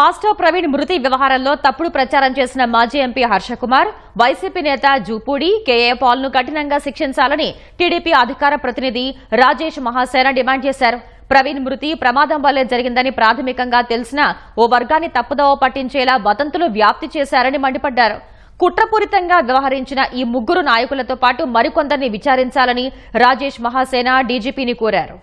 Pasta Praveen మృతి వ్యవహారంలో తప్పుడు ప్రచారం చేసిన మాజీ ఎంపీ హర్షకుమార్ వైసీపీ నేత జూపూడి కేఏ పాల్ను కఠినంగా శిక్షించాలని టీడీపీ అధికార ప్రతినిధి రాజేష్ మహాసేన డిమాండ్ చేశారు. ప్రవీణ్ మృతి ప్రమాదం వల్లే జరిగిందని ప్రాథమికంగా తెలిసినా ఓ వర్గాన్ని తప్పుదోవ పట్టించేలా వదంతులు వ్యాప్తి చేశారని మండిపడ్డారు. కుట్రపూరితంగా వ్యవహరించిన ఈ ముగ్గురు నాయకులతో పాటు మరికొందరిని విచారించాలని రాజేష్ మహాసేన డీజీపీని కోరారు.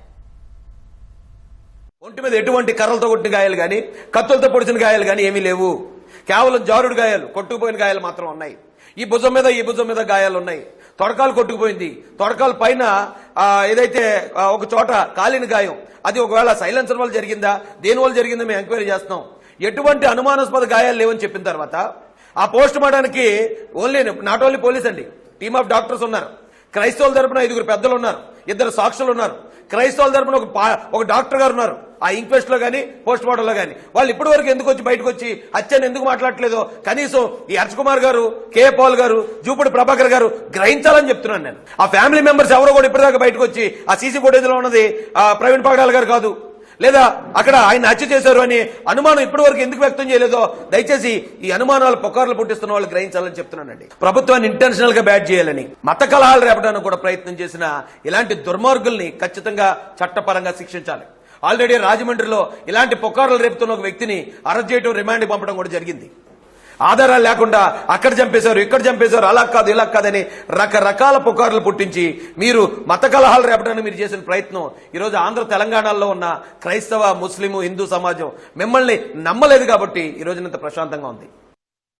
ఒంటి మీద ఎటువంటి కర్రలతో కొట్టిన గాయాలు కానీ కత్తులతో పొడిచిన గాయాలు కానీ ఏమీ లేవు. కేవలం జారుడు గాయాలు కొట్టుకుపోయిన గాయాలు మాత్రం ఉన్నాయి. ఈ భుజం మీద ఈ భుజం మీద గాయాలు ఉన్నాయి. తొడకాలు కొట్టుకుపోయింది. తొడకాల పైన ఏదైతే ఒక చోట కాలిన గాయం అది ఒకవేళ సైలెన్సర్ వల్ల జరిగిందా దేని వల్ల జరిగిందో మేము ఎంక్వైరీ చేస్తున్నాం. ఎటువంటి అనుమానాస్పద గాయాలు లేవని చెప్పిన తర్వాత ఆ పోస్ట్ మార్టానికి ఓన్లీ నాట్ ఓన్లీ పోలీస్ అండి టీమ్ ఆఫ్ డాక్టర్స్ ఉన్నారు. క్రైస్తవుల తరపున ఐదుగురు పెద్దలు ఉన్నారు. ఇద్దరు సాక్షులు ఉన్నారు. క్రైస్తవుల తరపున ఒక పా- ఒక డాక్టర్ గారు ఉన్నారు. ఆ ఇంక్వెస్ట్లో కానీ పోస్ట్ మార్టం లో వాళ్ళు ఇప్పటి వరకు ఎందుకు వచ్చి బయటకు వచ్చి హత్యను ఎందుకు మాట్లాడలేదో కనీసం ఈ హర్ష కుమార్ గారు కే. పాల్ గారు జూపుడు ప్రభాకర్ గారు గ్రహించాలని చెప్తున్నాను నేను. ఆ ఫ్యామిలీ మెంబర్స్ ఎవరో కూడా ఇప్పటిదాకా బయటకు వచ్చి ఆ సీసీ ఫుటేజ్లో ఉన్నది ఆ ప్రవీణ్ పగడాల్ గారు కాదు. లేదా అక్కడ ఆయన హత్య చేశారు అని అనుమానం ఇప్పటి వరకు ఎందుకు వ్యక్తం చేయలేదో దయచేసి ఈ అనుమానాలు పొకార్లు పుట్టిస్తున్న వాళ్ళు గ్రహించాలని చెప్తున్నానండి. ప్రభుత్వాన్ని ఇంటెన్షనల్గా బ్యాట్ చేయాలని మత కలహాలు రేపడానికి కూడా ప్రయత్నం చేసిన ఇలాంటి దుర్మార్గుల్ని ఖచ్చితంగా చట్టపరంగా శిక్షించాలి. ఆల్రెడీ రాజమండ్రిలో ఇలాంటి పొకార్లు రేపుతున్న ఒక వ్యక్తిని అరెస్ట్ చేయడం రిమాండ్ పంపడం కూడా జరిగింది. ఆధారాలు లేకుండా అక్కడ చంపేశారు ఇక్కడ చంపేశారు అలా కాదు ఇలా కాదని రకరకాల పుకార్లు పుట్టించి మీరు మత కలహాలు రేపడానికి మీరు చేసిన ప్రయత్నం. ఈరోజు ఆంధ్ర తెలంగాణలో ఉన్న క్రైస్తవ ముస్లిం హిందూ సమాజం మిమ్మల్ని నమ్మలేదు కాబట్టి ఈ రోజునంత ప్రశాంతంగా ఉంది.